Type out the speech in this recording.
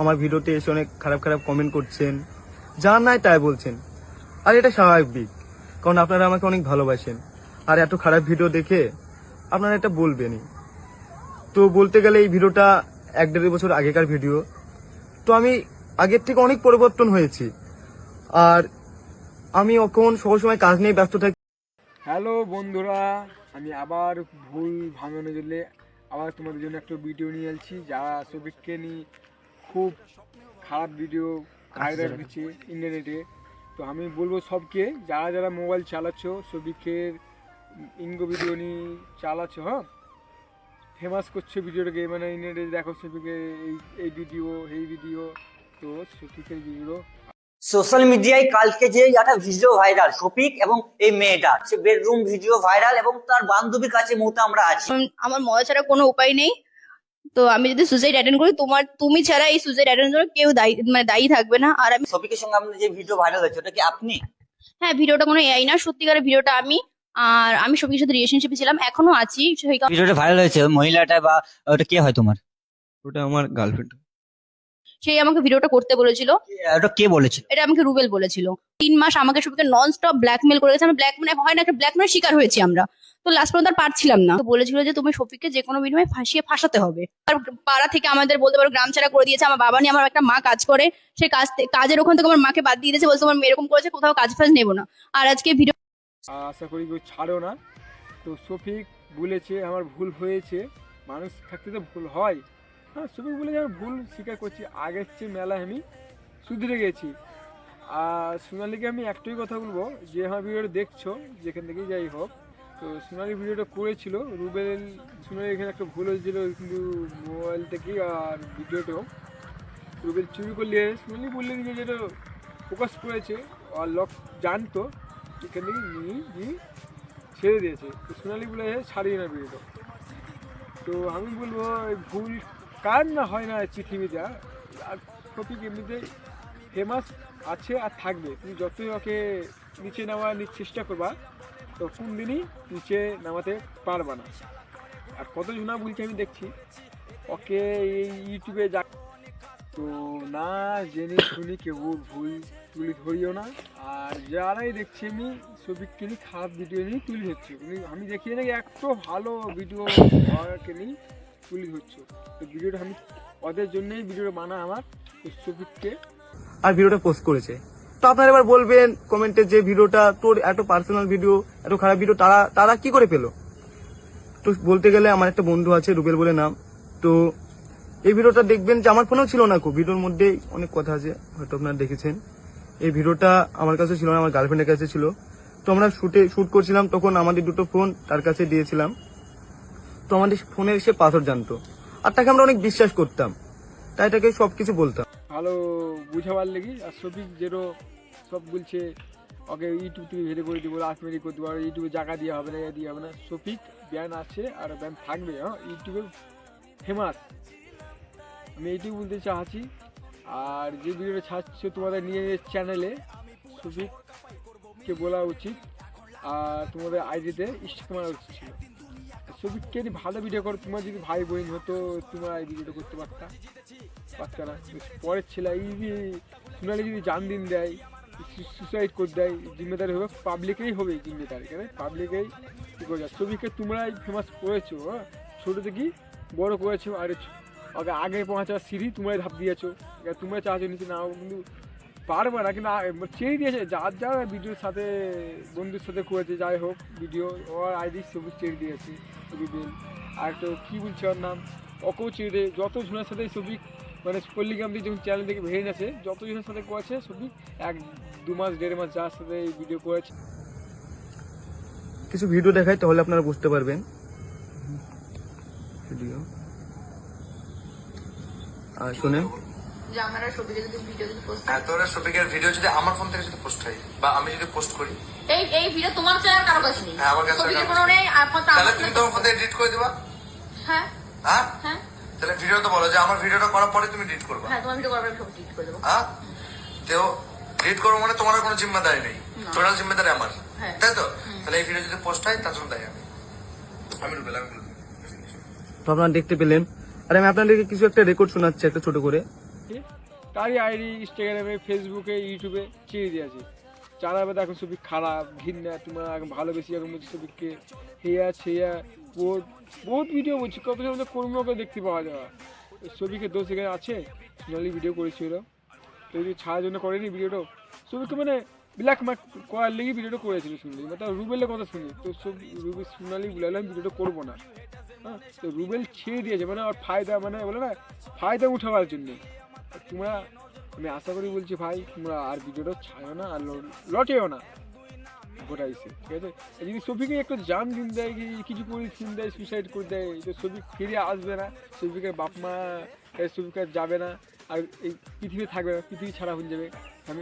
আমার ভিডিওতে এসে অনেক খারাপ খারাপ কমেন্ট করছেন। যা নাই তাই বলছেন। আর এটা স্বাভাবিক, কারণ আপনারা আমাকে অনেক ভালোবাসেন। আর এত খারাপ ভিডিও দেখে আপনারা এটা বলবেনই। তো বলতে গেলে এই ভিডিওটা এক দেড় বছর আগেকার ভিডিও। তো আমি আগের থেকে অনেক পরিবর্তন হয়েছি। আর আমি এখন সবসময় কাজ নিয়ে ব্যস্ত থাকি। হ্যালো বন্ধুরা, আমি আবার ভুল ভাঙানো জন্য আবার তোমাদের জন্য একটা ভিডিও নিয়ে এসেছি যারা সবিককে নিয়ে খুব খারাপ ভিডিও ভাইরাল হচ্ছে ইন্টারনেটে তো আমি বলব সবকে যারা যারা মোবাইল চালাচ্ছ সবিকের ইঙ্গ ভিডিও নিয়ে চালাচ্ছ হ্যাঁ? ফেমাস করছে ভিডিওটাকে মানে ইন্টারনেটে দেখো সবিকে এই এই ভিডিও এই ভিডিও তো সবিকের ভিডিও সোশ্যাল মিডিয়ায় কালকে যে একটা ভিডিও ভাইরাল শফিক এবং এই মেয়েটা সে বেডরুম ভিডিও ভাইরাল এবং তার বান্ধবীর কাছে মুহূর্তে আমরা আছি। আমার মজা ছাড়া কোনো উপায় নেই। তো আমি যদি সুসাইড অ্যাটেন্ড করি তোমার তুমি ছাড়া এই সুসাইড অ্যাটেন্ড জন্য কেউ দায়ী মানে দায়ী থাকবে না। আর আমি শফিকের সঙ্গে আপনার যে ভিডিও ভাইরাল হয়েছে ওটা কি আপনি? হ্যাঁ ভিডিওটা কোনো এআই না সত্যিকারের ভিডিওটা আমি আর আমি সবিকের সাথে রিলেশনশিপে ছিলাম এখনও আছি। সেই কারণে ভিডিওটা ভাইরাল হয়েছে মহিলাটা বা ওটা কে হয় তোমার? ওটা আমার গার্লফ্রেন্ড সেই আমাকে ভিডিওটা করতে বলেছিল। ওটা কে বলেছিল? এটা আমাকে রুবেল বলেছিল। তিন মাস আমাকে সবিকে নন স্টপ ব্ল্যাকমেল করে গেছে আমরা ব্ল্যাক মানে হয় না একটা ব্ল্যাকমেলের শিকার হয়েছি আমরা। তো লাস্ট পর্যন্ত আর পারছিলাম না। বলেছিল যে তুমি শফিককে যে কোনো বিনিময়ে ফাঁসিয়ে ফাঁসাতে হবে। আর পাড়া থেকে আমাদের বলতে পারো গ্রাম ছাড়া করে দিয়েছে। আমার বাবা নিয়ে আমার একটা মা কাজ করে। সে কাজ কাজের ওখান থেকে আমার মাকে বাদ দিয়ে দিয়েছে বলছে মেয়ে এরকম করেছে, কোথাও কাজ ফাজ নেব না। আর আজকে ভিডিও আশা করি কেউ ছাড়ো না। তো শফিক বলেছে, আমার ভুল হয়েছে। মানুষ থাকতে তো ভুল হয়। হ্যাঁ শফিক বলেছে আমার ভুল স্বীকার করছি। আগের চেয়ে মেলায় আমি সুধরে গেছি। আর সোনালিকে আমি একটাই কথা বলব, যে আমার ভিডিওটা দেখছ, যেখান থেকেই যাই হোক তো সোনালি ভিডিওটা করেছিল। রুবেল সোনালি এখানে একটা ভুল হয়েছিল কিন্তু মোবাইল থেকে আর ভিডিওটাও রুবেল চুরি করলে সোনালি বললে যে যেটা ফোকাস করেছে আর লক জানতো, এখান নিয়ে দিয়ে ছেড়ে দিয়েছে। তো সোনালি বলে ছাড়িয়ে না ভিডিওটা। তো আমি বলব ভুল কার না হয় না এই পৃথিবীতে আর টপিক এমনিতে ফেমাস আছে আর থাকবে। তুমি যতই ওকে নিচে নামার নি- চেষ্টা করবা তো কোন দিনই নিচে নামাতে পারবা না। আর কত জনা বলছে আমি দেখছি। ওকে, এই ইউটিউবে যা তো না জেনে শুনি কেউ ভুল তুলি ধরিও না। আর যারাই দেখছি আমি ছবিকে নিয়ে খারাপ ভিডিও নিয়ে তুলি ধরছি। আমি দেখি নাকি এত ভালো ভিডিও ওকে নিয়ে তুলে ধরছো। তো ভিডিওটা আমি ওদের জন্যই ভিডিওটা বানা আমার ছবিকে। আর ভিডিওটা পোস্ট করেছে। তো আপনারা এবার বলবেন কমেন্টে যে ভিডিওটা, তোর এত পার্সোনাল ভিডিও এত খারাপ ভিডিও তারা তারা কি করে পেল? তো বলতে গেলে আমার একটা বন্ধু আছে, রুবেল বলে নাম। তো এই ভিডিওটা দেখবেন যে আমার ফোনেও ছিল না খুব। ভিডিওর মধ্যেই অনেক কথা আছে, হয়তো আপনারা দেখেছেন। এই ভিডিওটা আমার কাছে ছিল না, আমার গার্লফ্রেন্ডের কাছে ছিল। তো আমরা শুটে, শুট করছিলাম, তখন আমাদের দুটো ফোন তার কাছে দিয়েছিলাম। তো আমাদের ফোনের সে পাসওয়ার্ড জানতো। আর তাকে আমরা অনেক বিশ্বাস করতাম। তাই তাকে সবকিছু বলতাম। ভালো বুঝাবার লেগে আর শফিক যেরো সব বলছে, ওকে ইউটিউব থেকে ভেটে করে দিব রাজমেরি করে দেবো ইউটিউবে জায়গা দেওয়া হবে না এ দেওয়া হবে না। শফিক ব্যান আছে আর ব্যান থাকবে হ্যাঁ? ইউটিউবে ফেমাস আমি এইটুকু বলতে চাচ্ছি, আর যে ভিডিওটা ছাড়ছো তোমাদের নিয়ে চ্যানেলে শফিককে বলা উচিত, আর তোমাদের আইডিতে স্টিক মারা উচিত ছিল শফিককে যদি ভালো ভিডিও করো। তোমার যদি ভাই বোন হতো, তোমরা এই ভিডিওটা করতে পারতা। বাচ্চারা পরের ছেলে, এই যে সোনালি যদি জান দিন দেয় সুসাইড করে দেয়, জিম্মেদারি হবে পাবলিকেই হবে জিম্মেদারি, কেন? পাবলিকেই কী করে যায়? ছবিকে তোমরাই ফেমাস করেছ হ্যাঁ? ছোটো থেকে বড় করেছ, আর ওকে আগে পৌঁছার সিঁড়ি তোমরাই ধাপ দিয়েছ। তোমরা চাচ্ছো নিচে নাও কিন্তু পারবে না, কিন্তু চেয়ে দিয়েছে। যার যার ভিডিওর সাথে, বন্ধুর সাথে করেছে, যাই হোক ভিডিও ওর আইডি সবুজ চেয়ে দিয়েছে। রুবেল আর একটা কী বলছে ওর নাম? চেয়ে যত জনের সাথে ছবি মানে পল্লিগ্রাম দিয়ে যখন চ্যানেল থেকে ভেঙে গেছে, যত জনের সাথে করেছে ছবি, এক দু মাস, দেড় মাস যার সাথে এই ভিডিও করেছে। কিছু ভিডিও দেখায় তাহলে আপনারা বুঝতে পারবেন। ভিডিও আর শুনেন। যে আমরা সবিকে যদি ভিডিও যদি পোস্ট হ্যাঁ। তোরা শফিকের ভিডিও যদি আমার ফোন থেকে যদি পোস্ট হয় বা আমি যদি পোস্ট করি। এই এই ভিডিও তোমার চ্যানেল কারও কাছে নেই। হ্যাঁ, আমার কাছে সবিকের কোনো নেই আপনার তাহলে তুমি তোমার ফোন থেকে এডিট করে দিবা? হ্যাঁ। হ্যাঁ? হ্যাঁ। তাহলে ভিডিও তো বলো যে আমার ভিডিওটা করার পরে তুমি এডিট করবা। হ্যাঁ তোমার ভিডিও করবে আমি সব করে দেবো। হ্যাঁ? তো এডিট করব মানে তোমার কোনো জিম্মেদারি নেই। টোটাল জিম্মেদারি আমার। তাই তো? তাহলে এই ভিডিও যদি পোস্ট হয় তার জন্য দায়ী আমি। আমি রুবেল আমি তো আপনারা দেখতে পেলেন। আর আমি আপনাদেরকে কিছু একটা রেকর্ড শোনাচ্ছি একটা ছোট করে। আছে? তারই আইডি ইনস্টাগ্রামে ফেসবুকে ইউটিউবে ছেড়ে দিয়েছে এবার দেখো সবই খারাপ, ঘৃণা তোমার ভালোবেসি এখন বলছি সবিককে হেয়া, ছেয়া বহুত বহুত ভিডিও বলছি, কত সময় কর্মকে দেখতে পাওয়া যাওয়া ছবিকে দোষ এখানে আছে সোনালি ভিডিও করেছিল তো যদি ছাড়ার জন্য করেনি ভিডিওটা ছবিকে মানে ব্ল্যাক মার্ক করার লেগে ভিডিওটা করেছিল শুনলি মানে রুবেলের কথা শুনি, তো সব রুবেল সোনালি বলে ভিডিওটা করব না। হ্যাঁ তো রুবেল ছেড়ে দিয়েছে মানে আর ফায়দা মানে বলে না, ফায়দা উঠাবার জন্য। তোমরা, আমি আশা করি বলছি ভাই, তোমরা আর ভিডিওটা ছাড়ো না, আর লটেও না গোটাইছে ঠিক আছে? যদি সফিকে একটু জান দিন দেয়, কি কিছু করে সিন দেয় সুইসাইড করে দেয় তো সফিক ফিরে আসবে না সফিকের বাপ মা যাবে না, আর এই পৃথিবী থাকবে না, পৃথিবী ছাড়া হয়ে যাবে। আমি